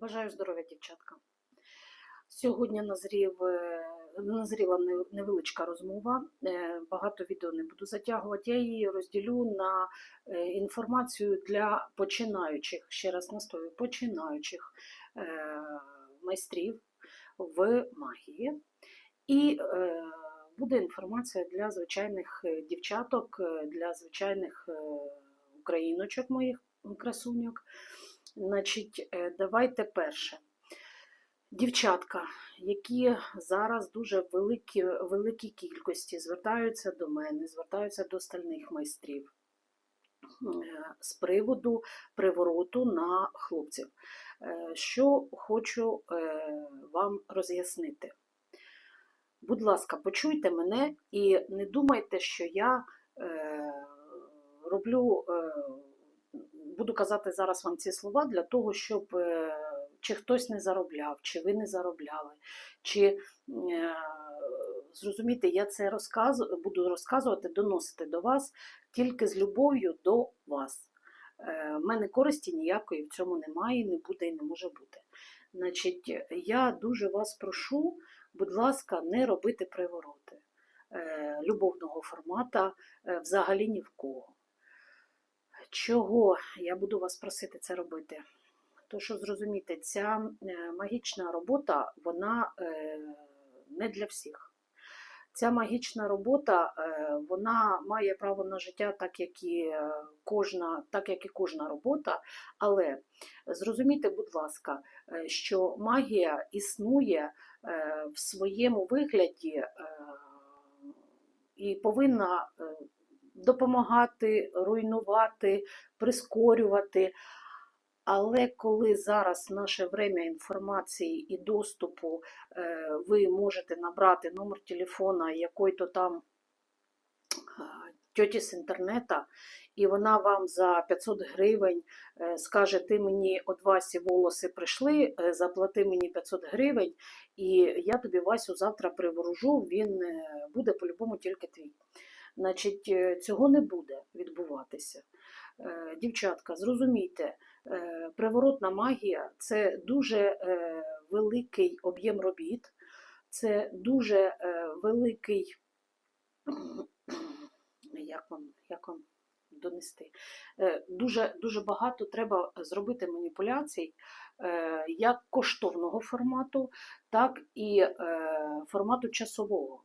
Бажаю здоров'я, дівчатка. Сьогодні назрів, е, назріла невеличка розмова. Е, Багато відео не буду затягувати. Я її розділю на е, інформацію для починаючих, ще раз настою, починаючих майстрів в магії. І буде інформація для звичайних дівчаток, для звичайних україночок моїх красуньок. Значить, е, давайте перше. Дівчатка, які зараз дуже великі, великій кількості звертаються до мене, звертаються до стальних майстрів е, з приводу привороту на хлопців. Е, Що хочу вам роз'яснити. Будь ласка, почуйте мене і не думайте, що я роблю, буду казати зараз вам ці слова для того, щоб е, чи хтось не заробляв, чи ви не заробляли, чи е, я це розказу, буду розказувати, доносити до вас тільки з любов'ю до вас. Е, в мене користі ніякої в цьому немає, не буде і не може бути. Значить, я дуже вас прошу, будь ласка, не робити привороти е, любовного формата е, взагалі ні в кого. Чого я буду вас просити це робити? То, що зрозумієте, ця е, магічна робота, вона е, не для всіх. Ця магічна робота, е, вона має право на життя, так як і кожна, так як і кожна робота. Але зрозумійте, будь ласка, що магія існує в своєму вигляді і повинна допомагати, руйнувати, прискорювати. Але коли зараз наше время інформації і доступу, е, ви можете набрати номер телефона якої-то там е, тьоті з інтернета, і вона вам за 500 гривень е, скаже, ти мені від Васі волоси прийшли, заплати мені 500 гривень, і я тобі Васю завтра приворожу, він буде по-любому тільки твій. Значить, е, цього не буде відбуватися. Е, Дівчатка, зрозумійте, е, приворотна магія це дуже великий об'єм робіт, це дуже великий, як вам, як вам донести, дуже, дуже багато треба зробити маніпуляцій як коштовного формату, так і формату часового.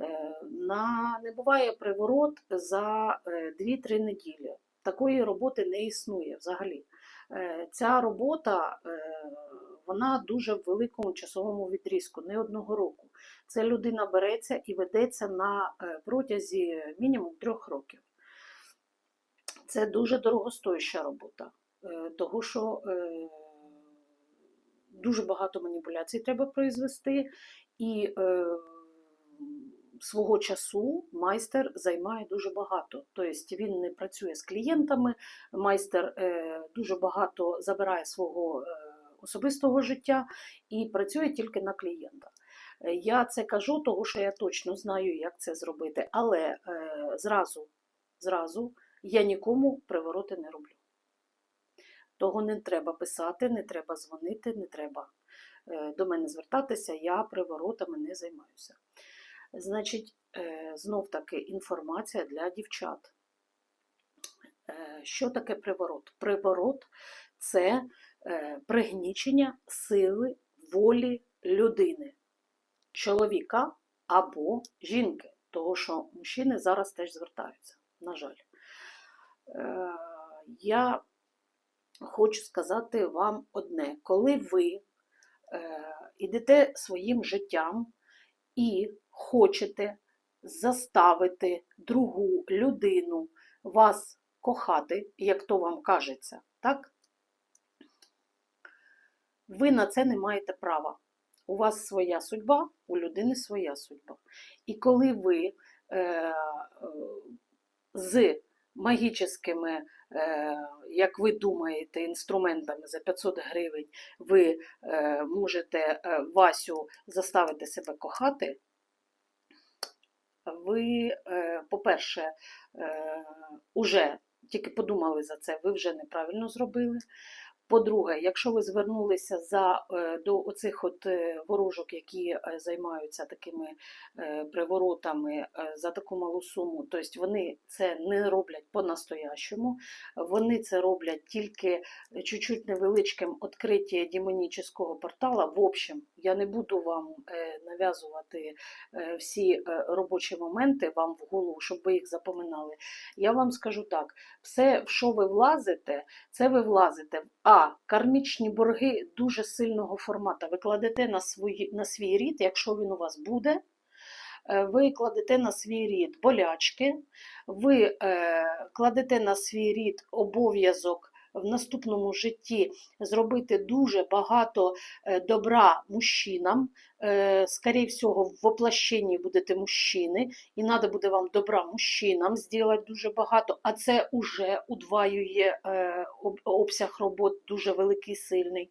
Е, На, не буває приворот за е, 2-3 неділі. Такої роботи не існує взагалі. Е, Ця робота е, вона дуже в великому часовому відрізку, не одного року. Це людина береться і ведеться на е, протязі мінімум трьох років. Це дуже дорогостояща робота, е, того що е, дуже багато маніпуляцій треба произвести, і е, свого часу майстер займає дуже багато. Тобто він не працює з клієнтами, майстер е, дуже багато забирає свого е, особистого життя і працює тільки на клієнта. Е, Я це кажу, тому що я точно знаю, як це зробити, але зразу, зразу я нікому привороти не роблю. Того не треба писати, не треба дзвонити, не треба до мене звертатися, я приворотами не займаюся. Значить, е, знов таки інформація для дівчат. Е, Що таке приворот? Приворот це е, пригнічення сили волі людини, чоловіка або жінки, того що мужчини зараз теж звертаються, на жаль. Я хочу сказати вам одне: коли ви е, ідете своїм життям і хочете заставити другу людину вас кохати, як то вам кажеться, так? Ви на це не маєте права. У вас своя судьба, у людини своя судьба. І коли ви е, е, з магічними, е, як ви думаєте, інструментами за 500 гривень ви е, можете е, Васю заставити себе кохати, ви, е, по-перше, е, уже тільки подумали за це, ви вже неправильно зробили. По-друге, якщо ви звернулися за, е, до оцих от е, ворожок, які е, займаються такими приворотами за таку малу суму, тобто вони це не роблять по-настоящому, вони це роблять тільки чуть-чуть невеличким відкриття демонічного портала. В общем, я не буду вам нав'язувати всі робочі моменти вам в голову, щоб ви їх запоминали. Я вам скажу так: все, в що ви влазите, це ви влазите в Кармічні борги дуже сильного формату. Ви кладете на, свої, на свій рід, якщо він у вас буде. е, Ви кладете на свій рід болячки, ви е, кладете на свій рід обов'язок в наступному житті зробити дуже багато е, добра мужчинам. Е, Скоріше всього, в воплощенні будете мужчини, і треба буде вам добра мужчинам зробити дуже багато, а це вже удваює е, обсяг робот дуже великий, сильний.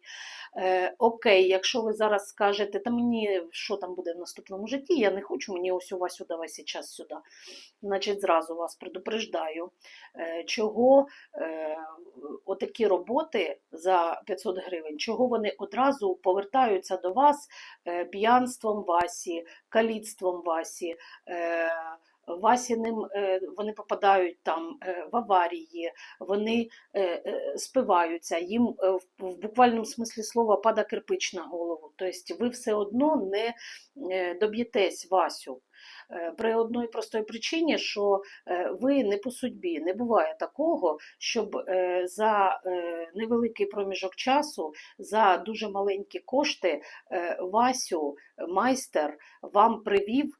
Окей, якщо ви зараз скажете, та мені що там буде в наступному житті, я не хочу, мені ось у вас сюди, весь час сюди. Значить, зразу вас предупреждаю, чого е, отакі роботи за 500 гривень, чого вони одразу повертаються до вас е, п'янством Васі, каліцтвом Васі. Е, Васіним е, вони попадають там в аварії, вони спиваються, їм в, буквальному смислі слова пада кирпич на голову. Тобто ви все одно не доб'єтесь Васю. Е, При одній простій причині, що е, ви не по судьбі. Не буває такого, щоб е, за невеликий проміжок часу, за дуже маленькі кошти, Васю, майстер, вам привів,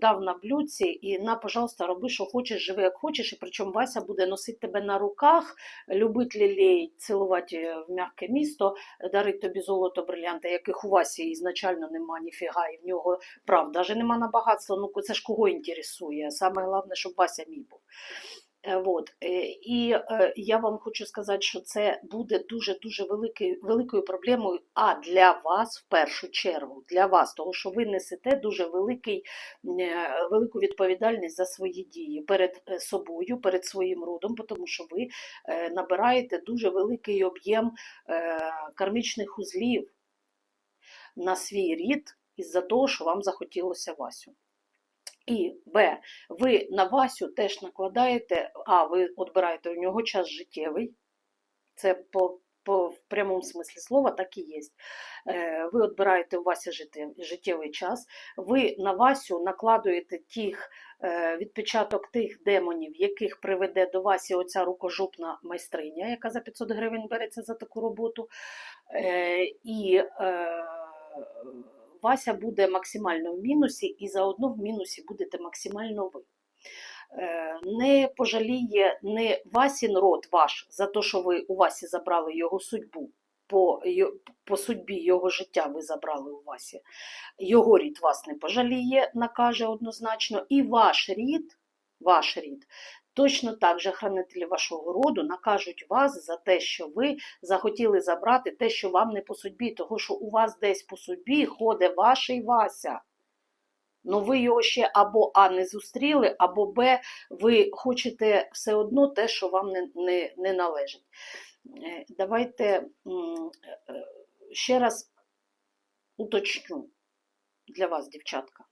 дав на блюдці і на, пожалуйста, роби, що хочеш, живи як хочеш. І причому Вася буде носити тебе на руках, любить лілей, цілувати в м'яке місто, дарить тобі золото, брилянти, яких у Васі ізначально нема ніфіга, і в нього прав, навіть нема на багатство, ну це ж кого інтересує. Саме головне, щоб Вася мій був. Е, Вот. е, І е, я вам хочу сказати, що це буде дуже-дуже великою проблемою, а для вас в першу чергу, для вас, тому що ви несете дуже великий, велику відповідальність за свої дії перед собою, перед своїм родом, тому що ви набираєте дуже великий об'єм кармічних узлів на свій рід із-за того, що вам захотілося Васю. І Б. Ви на Васю теж накладаєте, а ви відбираєте у нього час життєвий. Це по, по в прямому смислі слова так і є. Е, Ви відбираєте у Васі життєвий час, ви на Васю накладуєте тих е, відпечаток тих демонів, яких приведе до Васі оця рукожопна майстриня, яка за 500 гривень береться за таку роботу. Е, І Вася буде максимально в мінусі, і заодно в мінусі будете максимально ви. Е, Не пожаліє не Васін род ваш за те, що ви у Васі забрали його судьбу. По, по судьбі його життя ви забрали у Васі. Його рід вас не пожаліє, накаже однозначно, і ваш рід, ваш рід, точно так же хранителі вашого роду накажуть вас за те, що ви захотіли забрати те, що вам не по судьбі, того що у вас десь по судьбі ходить ваш Вася. Ну ви його ще або А не зустріли, або Б, ви хочете все одно те, що вам не, не, не належить. Е, Давайте е, ще раз уточню для вас, дівчатка,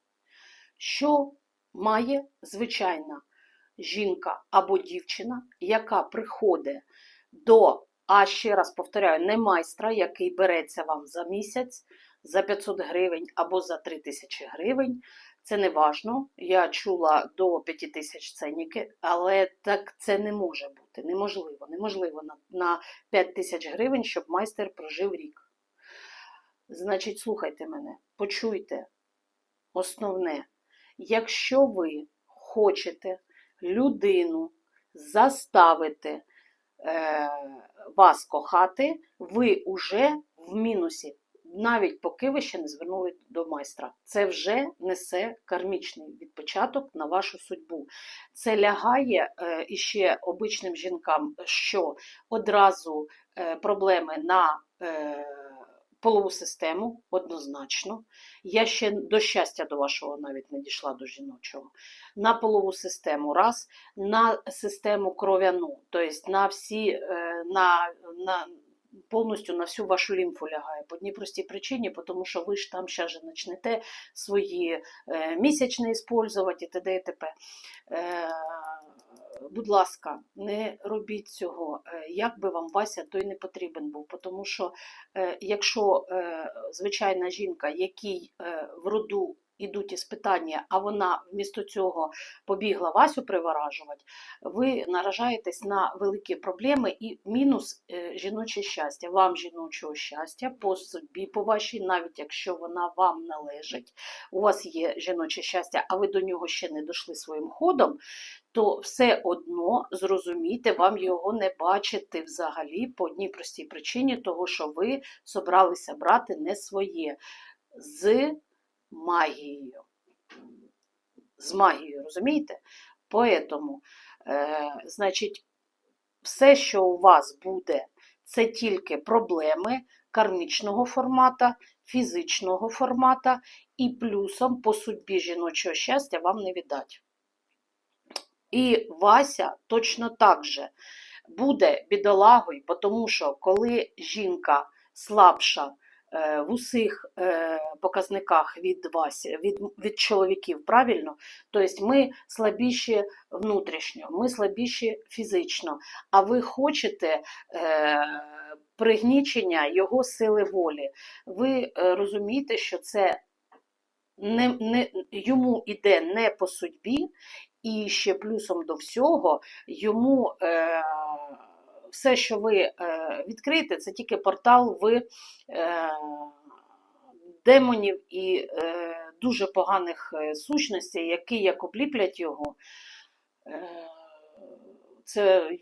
що має звичайна жінка або дівчина, яка приходить до, а ще раз повторяю, не майстра, який береться вам за місяць, за 500 гривень або за 3000 гривень. Це не важно. Я чула до 5 тисяч ценники, але так це не може бути. Неможливо. Неможливо на, на 5 тисяч гривень, щоб майстер прожив рік. Значить, слухайте мене, почуйте. Основне, якщо ви хочете людину заставити е, вас кохати, ви уже в мінусі, навіть поки ви ще не звернули до майстра. Це вже несе кармічний відпочаток на вашу судьбу. Це лягає е, іще обичним жінкам, що одразу е, проблеми на е, полову систему, однозначно. Я ще до щастя до вашого навіть не дійшла до жіночого. На полову систему раз, на систему кров'яну, тобто на всі, е, на, на повністю на всю вашу лімфу лягає. По одній простій причині, тому що ви ж там ще ж почнете свої е, місячні использувати і т.д. і т.п. Е, будь ласка, не робіть цього. Е, Як би вам Вася, той не потрібен був. Тому що е, якщо е, звичайна жінка, якій в роду ідуть іспитання, а вона вмісто цього побігла Васю приворажувати, ви наражаєтесь на великі проблеми і мінус е, жіноче щастя. Вам жіночого щастя по собі, по вашій, навіть якщо вона вам належить, у вас є жіноче щастя, а ви до нього ще не дійшли своїм ходом, то все одно зрозумійте, вам його не бачити взагалі по одній простій причині, того що ви собралися брати не своє з магією. З магією, розумієте? Поэтому, е, значить, все, що у вас буде, це тільки проблеми кармічного формата, фізичного формата, і плюсом по судьбі жіночого щастя вам не віддать. І Вася точно так же буде бідолагою, тому що коли жінка слабша в усіх е, показниках від Васі, від, від чоловіків, правильно? Тобто ми слабіші внутрішньо, ми слабіші фізично, а ви хочете е, пригнічення його сили волі. Ви е, розумієте, що це не, не, йому іде не по судьбі, і ще плюсом до всього йому е, все, що ви е, відкриєте, це тільки портал в е, демонів і е, дуже поганих сущностей, які як обліплять його. Це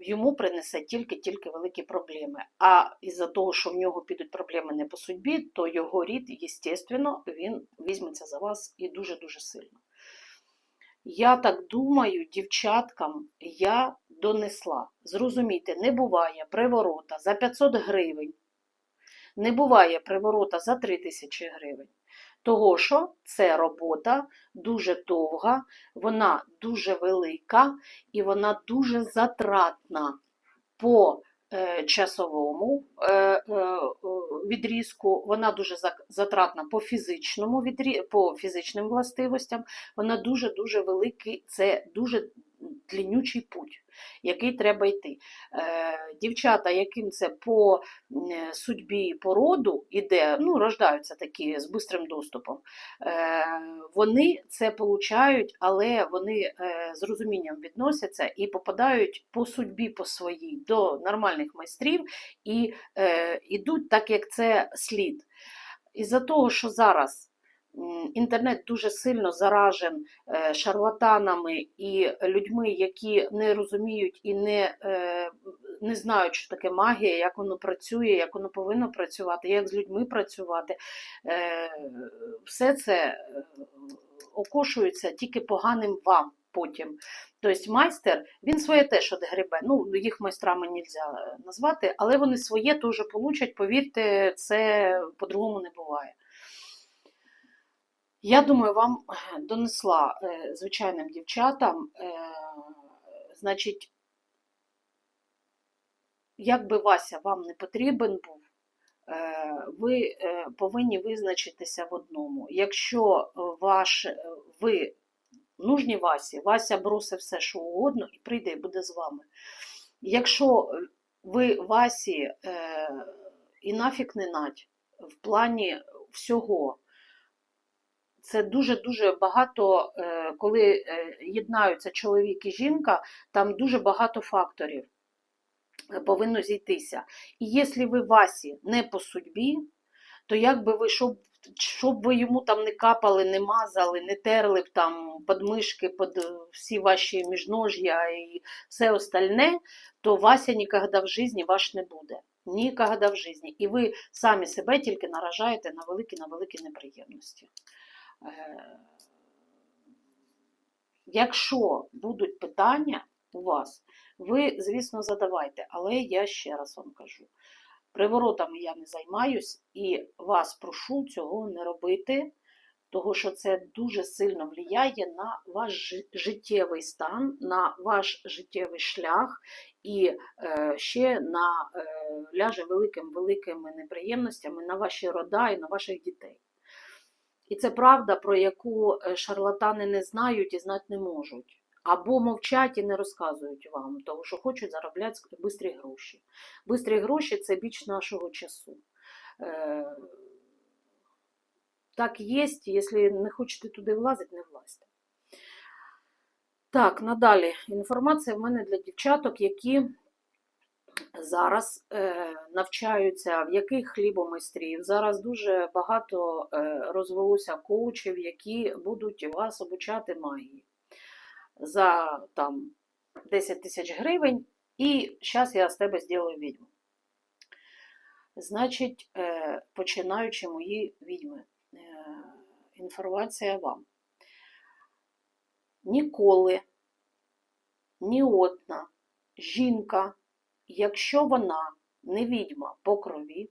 йому принесе тільки-тільки великі проблеми. А із-за того, що в нього підуть проблеми не по судьбі, то його рід, естественно, він візьметься за вас і дуже-дуже сильно. Я так думаю, дівчаткам я донесла. Зрозумійте, не буває приворота за 500 гривень, не буває приворота за 3000 гривень. Того, що це робота дуже довга, вона дуже велика і вона дуже затратна по часовому е, е, е, відрізку, вона дуже затратна по фізичному по фізичним властивостям, вона дуже-дуже великий, це дуже длиннючий путь, який треба йти. Е, дівчата, яким це по судьбі породу іде, ну, рождаються такі з бистрим доступом, е, вони це получають, але вони е, з розумінням відносяться і попадають по судьбі по своїй до нормальних майстрів і ідуть так, як це слід. Із-за того, що зараз інтернет дуже сильно заражен е, шарлатанами і людьми, які не розуміють і не, е, не знають, що таке магія, як воно працює, як воно повинно працювати, як з людьми працювати. Е, Все це окошується тільки поганим вам потім. Тобто майстер, він своє теж одгребе. Ну, їх майстрами не можна назвати, але вони своє теж получать, повірте, це по-другому не буває. Я думаю, вам е, донесла е, звичайним дівчатам, е, значить, як би Вася вам не потрібен був, ви повинні визначитися в одному. Якщо ваш, ви нужні Васі, Вася бросить все, що угодно, і прийде і буде з вами. Якщо ви Васі і нафіг не нать в плані всього, це дуже-дуже багато, е, коли е, єднаються чоловік і жінка, там дуже багато факторів е, повинно зійтися. І якщо ви Васі не по судьбі, то як би ви, щоб, щоб ви йому там не капали, не мазали, не терли б там подмишки, під всі ваші міжнож'я і все остальне, то Вася ніколи в житті ваш не буде. Ніколи в житті. І ви самі себе тільки наражаєте на великі на великі неприємності. Е, Якщо будуть питання у вас, ви, звісно, задавайте, але я ще раз вам кажу: приворотами я не займаюсь і вас прошу цього не робити. Того, що це дуже сильно впливає на ваш життєвий стан, на ваш життєвий шлях і е, ще на, е, ляже великим великими неприємностями на ваші рода і на ваших дітей. І це правда, про яку е, шарлатани не знають і знати не можуть. Або мовчать і не розказують вам, тому що хочуть заробляти швидкі гроші. Бистрі гроші це біч нашого часу. Е, Так є, якщо не хочете туди влазити, не влазьте. Так, надалі. Інформація в мене для дівчаток, які зараз е, навчаються, в яких хлібомайстрів. Зараз дуже багато е, розвелося коучів, які будуть вас обучати магії за там 10 тисяч гривень, і зараз я з тебе зроблю відьму. Значить, е, починаючи мої відьми, е, інформація вам. Ніколи ні одна жінка, якщо вона не відьма по крові,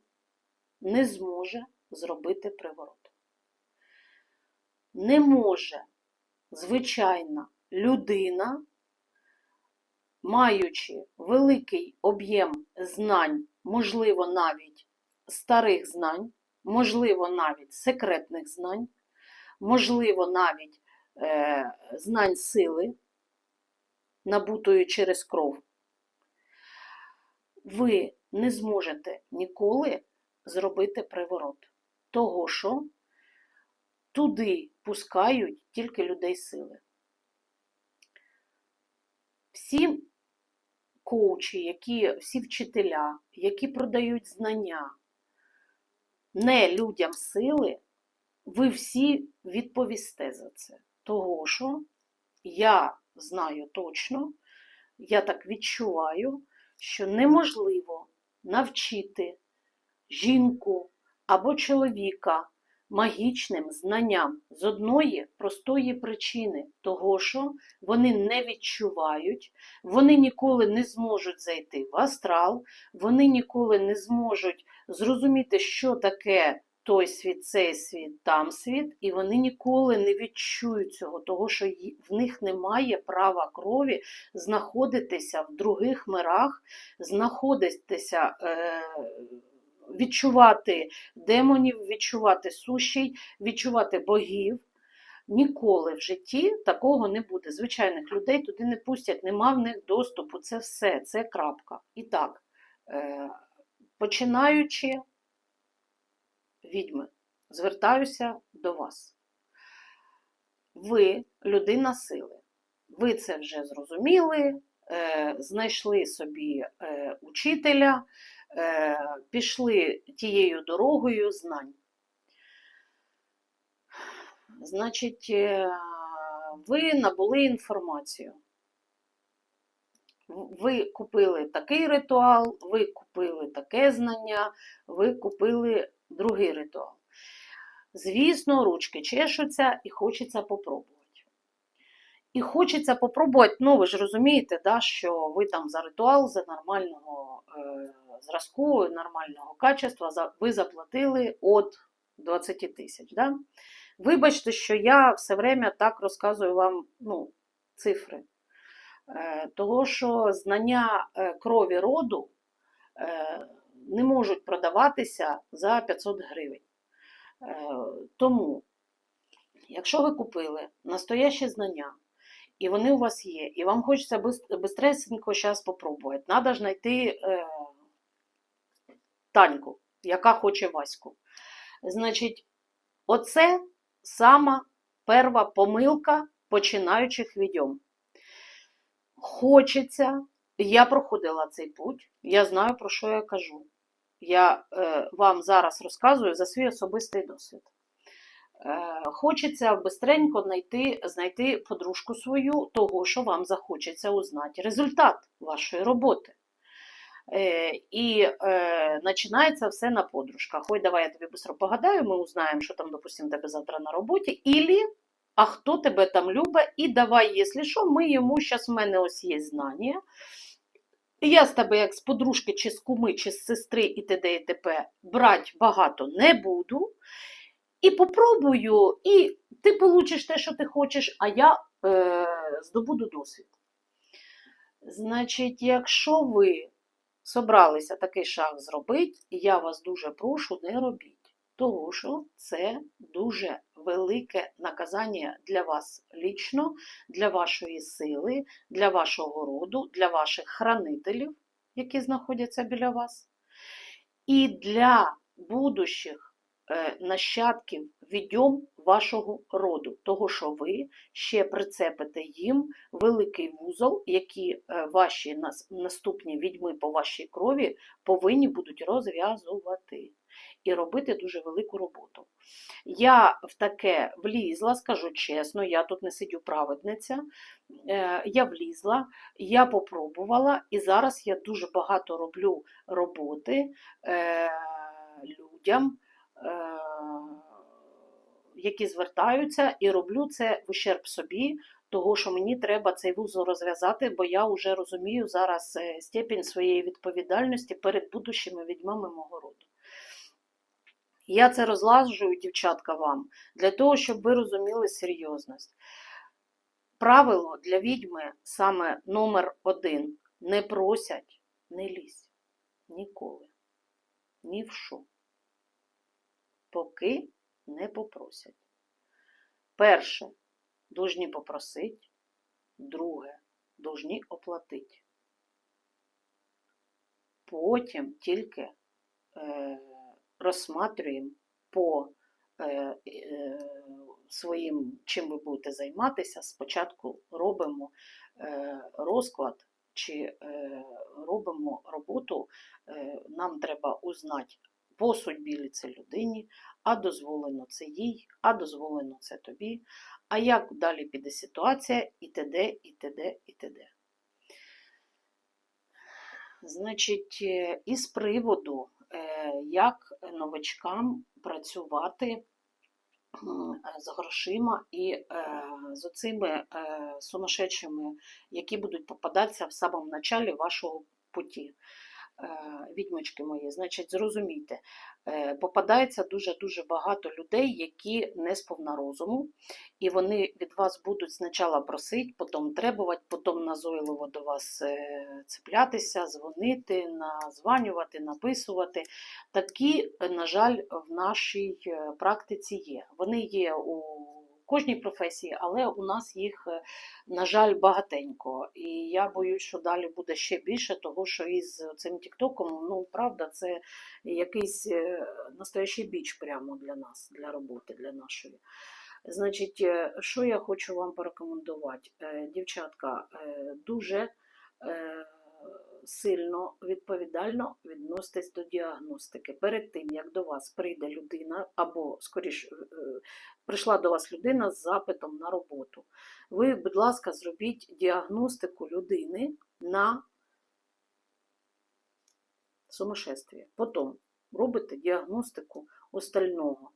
не зможе зробити приворот. Не може звичайна людина, маючи великий об'єм знань, можливо, навіть старих знань, можливо, навіть секретних знань, можливо, навіть е, знань сили, набутої через кров, ви не зможете ніколи зробити приворот. Того, що туди пускають тільки людей сили. Всі коучі, які, всі вчителя, які продають знання не людям сили, ви всі відповісте за це. Того, що я знаю точно, я так відчуваю, що неможливо навчити жінку або чоловіка магічним знанням з одної простої причини, того, що вони не відчувають, вони ніколи не зможуть зайти в астрал, вони ніколи не зможуть зрозуміти, що таке той світ, цей світ, там світ, і вони ніколи не відчують цього, того, що в них немає права крові знаходитися в других мирах, знаходитися, е, відчувати демонів, відчувати сущий, відчувати богів. Ніколи в житті такого не буде. Звичайних людей туди не пустять, нема в них доступу. Це все, це крапка. І так, е, починаючи відьми, звертаюся до вас. Ви людина сили. Ви це вже зрозуміли, е, знайшли собі е, учителя, е, пішли тією дорогою знань. Значить, ви набули інформацію. Ви купили такий ритуал, ви купили таке знання, ви купили другий ритуал. Звісно, ручки чешуться і хочеться попробувати. І хочеться попробувати, ну ви ж розумієте, да, що ви там за ритуал, за нормального е, зразку, нормального качества, за, ви заплатили від 20 тисяч. Да? Вибачте, що я все время так розказую вам ну, цифри. Е, того, що знання е, крові роду е, не можуть продаватися за 500 гривень. Е, Тому, якщо ви купили настоящі знання, і вони у вас є, і вам хочеться бистресенько зараз спробувати, треба ж знайти е, Таньку, яка хоче Ваську. Значить, оце сама перша помилка починаючих відьом. Хочеться, я проходила цей путь, я знаю, про що я кажу. Я е, вам зараз розказую за свій особистий досвід. Е, хочеться бистренько знайти, знайти подружку свою, того, що вам захочеться узнати результат вашої роботи. Е, і е, починається все на подружках. Ой, давай я тобі швидко погадаю, ми узнаємо, що там, допустимо, тебе завтра на роботі. Ілі, а хто тебе там любить, і давай, якщо що, ми йому, зараз в мене ось є знання. Я з тебе, як з подружки, чи з куми, чи з сестри і т.д. і т.п. брати багато не буду. і попробую, і ти получиш те, що ти хочеш, а я е, здобуду досвід. Значить, якщо ви собралися такий шаг зробити, я вас дуже прошу, не робіть. Тому що це дуже велике наказання для вас лічно, для вашої сили, для вашого роду, для ваших хранителів, які знаходяться біля вас, і для будущих е, нащадків відьом вашого роду, того, що ви ще прицепите їм великий вузол, який е, ваші наступні відьми по вашій крові повинні будуть розв'язувати і робити дуже велику роботу. Я в таке влізла, скажу чесно, я тут не сидю праведниця. Е, Я влізла, я попробувала, і зараз я дуже багато роблю роботи е, людям, е, які звертаються, і роблю це в ущерб собі, того, що мені треба цей вузол розв'язати, бо я вже розумію зараз степінь своєї відповідальності перед будущими відьмами мого роду. Я це розлажую, дівчатка, вам, для того, щоб ви розуміли серйозність. Правило для відьми саме номер один: не просять, не лізь. Ніколи. Ні в що. Поки не попросять. Перше, должні попросити. Друге, должні оплатити. Потім тільки е, розсматрюємо по е, е, своїм, чим ви будете займатися. Спочатку робимо е, розклад чи е, робимо роботу. Е, нам треба узнати по судьбі це людині, а дозволено це їй, а дозволено це тобі. А як далі піде ситуація, і т.д., і т.д., і т.д. Значить, е, із приводу, як новачкам працювати з грошима і е, з оцими е, сумасшедшими, які будуть попадатися в самому началі вашого путі. Е, Відьмочки мої, значить, зрозумійте, е, попадається дуже-дуже багато людей, які не сповна розуму, і вони від вас будуть спочатку просити, потім требувати, потім назойливо до вас е, цеплятися, дзвонити, названювати, написувати. Такі, на жаль, в нашій практиці є. Вони є у кожній професії, але у нас їх, е, на жаль, багатенько. І я боюсь, що далі буде ще більше, того що із цим Тіктоком, ну правда, це якийсь е, настоящий біч прямо для нас, для роботи, для нашої. Значить, е, що я хочу вам порекомендувати? Дівчатка, дуже сильно відповідально відноситесь до діагностики. Перед тим, як до вас прийде людина, або, скоріш, е, прийшла до вас людина з запитом на роботу, ви, будь ласка, зробіть діагностику людини на сумасшествие. Потім робите діагностику остального.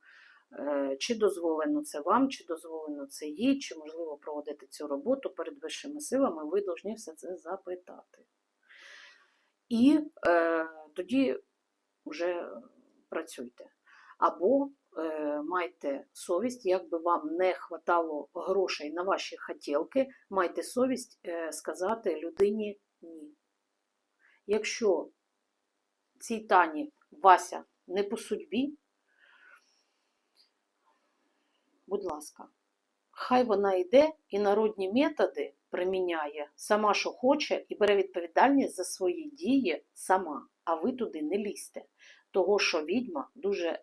Е, Чи дозволено це вам, чи дозволено це їй, чи можливо проводити цю роботу перед вищими силами, ви повинні все це запитати. І е, тоді вже працюйте. Або е, майте совість, як би вам не хватало грошей на ваші хотілки, майте совість е, сказати людині ні. Якщо цій Тані Вася не по судьбі, будь ласка, хай вона йде і народні методи приміняє сама, що хоче, і бере відповідальність за свої дії сама, а ви туди не лізьте. Того, що відьма дуже е,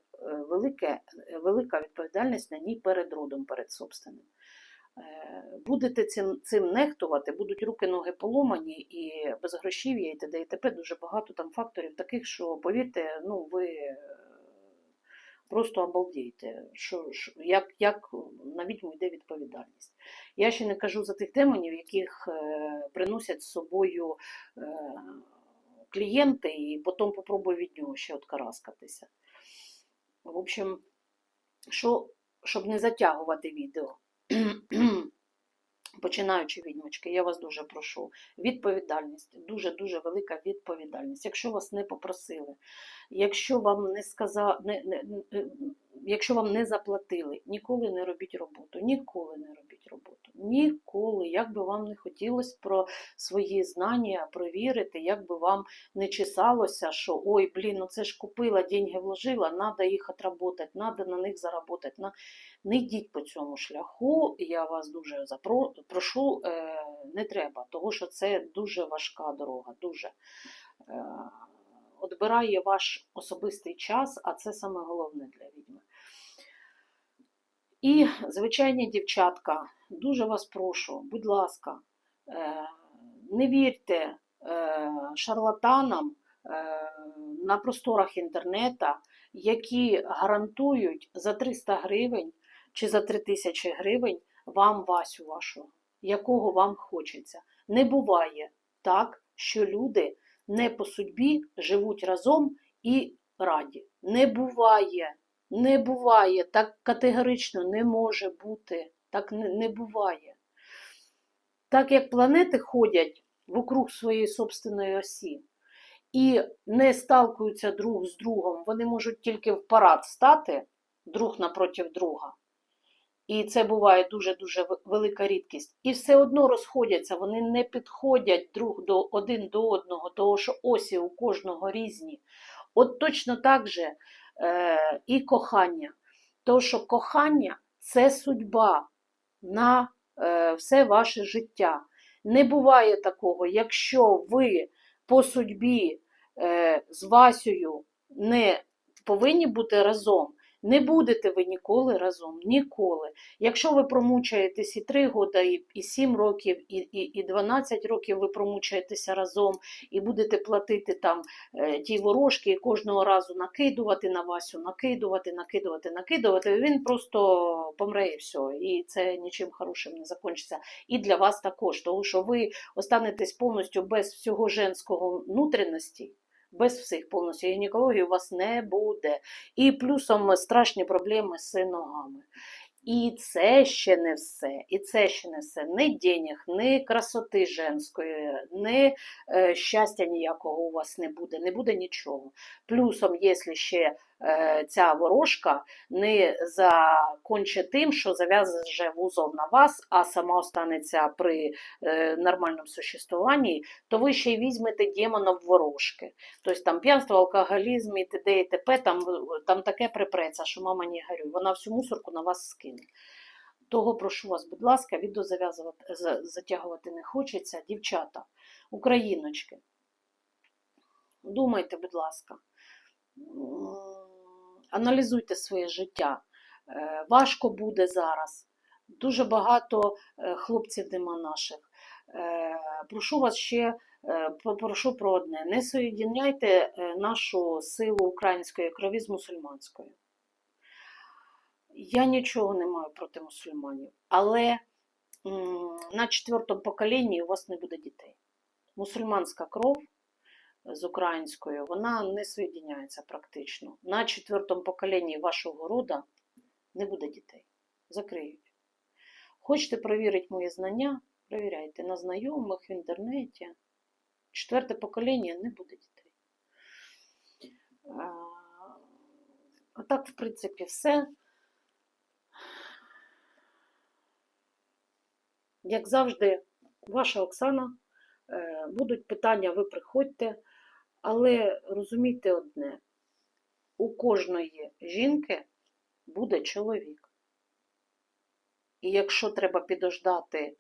велике, е, велика відповідальність на ній перед родом, перед собственним. Е, Будете цим, цим нехтувати, будуть руки, ноги поломані і без грошів'я і т.д. і т.п. Дуже багато там факторів таких, що, повірте, ну ви просто обалдієте, що, що, як, як на відьму йде відповідальність. Я ще не кажу за тих демонів, яких е, приносять з собою е, клієнти, і потім попробую від нього ще откараскатися. В общем, що, щоб не затягувати відео. Починаючи відьмочки, я вас дуже прошу. Відповідальність, дуже-дуже велика відповідальність. Якщо вас не попросили, якщо вам не сказали, не, не, не- якщо вам не заплатили, ніколи не робіть роботу, ніколи не робіть роботу. Ніколи, як би вам не хотілося про свої знання провірити, як би вам не чесалося, що ой, блін, ну це ж купила, деньги вложила, треба їх отработати, треба на них заработати. Не йдіть по цьому шляху, я вас дуже запро... прошу, е, не треба, тому що це дуже важка дорога, дуже. Е, Отбирає ваш особистий час, а це саме головне для відьми. І, звичайні дівчатка, дуже вас прошу, будь ласка, е, не вірте шарлатанам на просторах інтернету, які гарантують за 300 гривень чи за 3000 гривень вам Васю вашу, якого вам хочеться. Не буває так, що люди не по судьбі живуть разом і раді. Не буває. Не буває, так категорично не може бути, так не, не буває. Так як планети ходять вокруг своєї собственної осі і не сталкуються друг з другом, вони можуть тільки в парад стати друг напроти друга. І це буває дуже-дуже велика рідкість. І все одно розходяться, вони не підходять друг до один до одного, тому що осі у кожного різні. От точно так же е, і кохання. Тому що кохання це судьба на е, все ваше життя. Не буває такого, якщо ви по судьбі е, з Васею не повинні бути разом, не будете ви ніколи разом, ніколи. Якщо ви промучаєтесь і 3 роки, і, і 7 років, і, і, і 12 років ви промучаєтеся разом і будете платити там е, ті ворожки і кожного разу накидувати на Васю, накидувати, накидувати, накидувати, він просто помре і все. І це нічим хорошим не закінчиться. І для вас також, тому що ви останетесь повністю без всього женського внутрішності, без всіх повністю гінекології у вас не буде. І плюсом страшні проблеми з ногами. І це ще не все. І це ще не все. Ні денег, ні красоти женської, ні е, щастя ніякого у вас не буде, не буде нічого. Плюсом, якщо ще ця ворожка не закончить тим, що зав'яже вузол на вас, а сама останеться при е, нормальному существуванні, то ви ще й візьмете демона в ворожки. Тобто там п'янство, алкоголізм і т.д. і т.п. Там, там таке припреться, що мама не горюй. Вона всю мусорку на вас скине. Того прошу вас, будь ласка, відео зав'язувати, затягувати не хочеться. Дівчата, україночки, думайте, будь ласка, аналізуйте своє життя. Е, Важко буде зараз. Дуже багато е, хлопців нема наших. Е, Прошу вас ще попрошу про одне: не соєдиняйте нашу силу української крові з мусульманською. Я нічого не маю проти мусульманів, але на четвертому поколінні у вас не буде дітей. Мусульманська кров з українською, вона не соєдиняється практично. На четвертому поколінні вашого рода не буде дітей. Закриють. Хочете перевірити мої знання? Перевіряйте на знайомих в інтернеті. Четверте покоління не буде дітей. А, так, в принципі, все. Як завжди, ваша Оксана. Е, Будуть питання, ви приходьте, але розумійте одне: у кожної жінки буде чоловік. І якщо треба підождати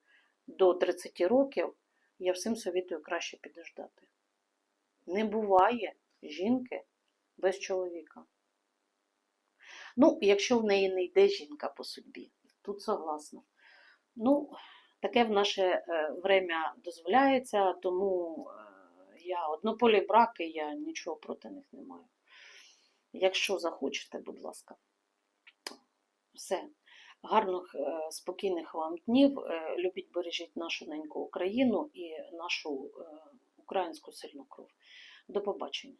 до 30 років, я всім совітую краще підождати. Не буває жінки без чоловіка. Ну, якщо в неї не йде жінка по судьбі, тут согласна. Ну, таке в наше е, время дозволяється, тому е, я однополі браки, я нічого проти них не маю. Якщо захочете, будь ласка. Все. Гарних, е, спокійних вам днів. Е, Любіть, бережіть нашу неньку Україну і нашу е, українську сильну кров. До побачення.